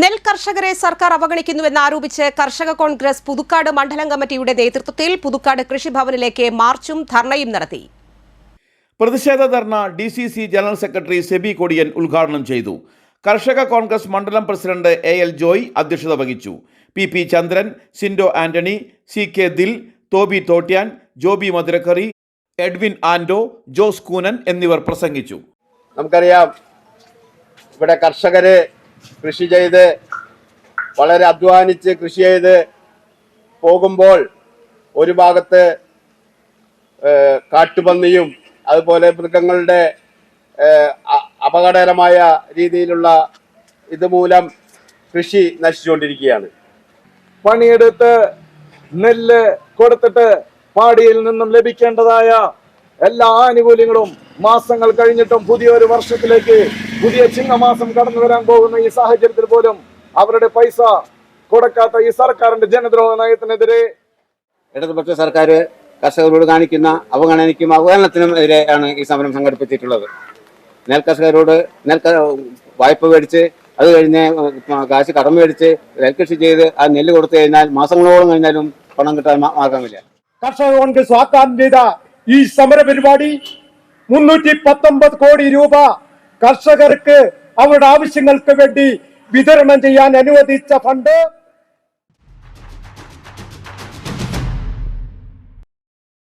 നെൽ കർഷകരെ സർക്കാർ അവഗണിക്കുന്നുവെന്ന് ആരോപിച്ച് കർഷക കോൺഗ്രസ് പുതുക്കാട് മണ്ഡലം കമ്മിറ്റിയുടെ നേതൃത്വത്തിൽ പുതുക്കാട് കൃഷിഭവനിലേക്ക് മാർച്ചും ധർണയും നടത്തി. പ്രതിഷേധ ധർണ D C C general secretary Sebi Kodiyan ഉദ്ഘാടനം ചെയ്തു. കർഷക കോൺഗ്രസ് മണ്ഡലം പ്രസിഡന്റ് എ എൽ ജോയ് അധ്യക്ഷത വഹിച്ചു. P P Chandran Sindo Antony C K Dil Thobi Thottiyan Joby Madhurakkari Edwin Ando Jose Koonan എന്നിവർ പ്രസംഗിച്ചു. നമുക്കറിയാം ഇവിടെ കർഷകര് കൃഷി ചെയ്ത് വളരെ അധ്വാനിച്ച് കൃഷി ചെയ്ത് പോകുമ്പോൾ ഒരു ഭാഗത്ത് കാട്ടുപന്നിയും അതുപോലെ മൃഗങ്ങളുടെ അപകടകരമായ രീതിയിലുള്ള ഇതുമൂലം കൃഷി നശിച്ചുകൊണ്ടിരിക്കുകയാണ്. പണിയെടുത്ത് നെല്ല് കൊടുത്തിട്ട് പാടിയിൽ നിന്നും ലഭിക്കേണ്ടതായ എല്ലാ ആനുകൂല്യങ്ങളും മാസങ്ങൾ കഴിഞ്ഞിട്ടും പുതിയൊരു വർഷത്തിലേക്ക് പുതിയ ചിങ്ങമാസം കടന്നു വരാൻ പോകുന്ന ഈ സാഹചര്യത്തിൽ പോലും അവരുടെ പൈസ കൊടുക്കാത്ത ഈ സർക്കാരിന്റെ ജനദ്രോഹ നയത്തിനെതിരെ ഇടതുപക്ഷ സർക്കാർ കർഷകരോട് കാണിക്കുന്ന അവഗണനയ്ക്കും അവഗണനത്തിനും എതിരെയാണ് ഈ സമരം സംഘടിപ്പിച്ചിട്ടുള്ളത്. നെൽകർഷകരോട് നെൽ വായ്പ മേടിച്ച് അത് കഴിഞ്ഞ് കാശ് കടം മേടിച്ച് നെൽകൃഷി ചെയ്ത് ആ നെല്ല് കൊടുത്തു കഴിഞ്ഞാൽ മാസങ്ങളോളം കഴിഞ്ഞാലും പണം കിട്ടാൻ മാർഗമില്ല. കർഷക കോൺഗ്രസ് വാഗ്ദാനം ചെയ്ത ഈ സമര പരിപാടി മുന്നൂറ്റി പത്തൊമ്പത് കോടി രൂപ കർഷകർക്ക് അവരുടെ ആവശ്യങ്ങൾക്ക് വേണ്ടി വിതരണം ചെയ്യാൻ അനുവദിച്ച ഫണ്ട്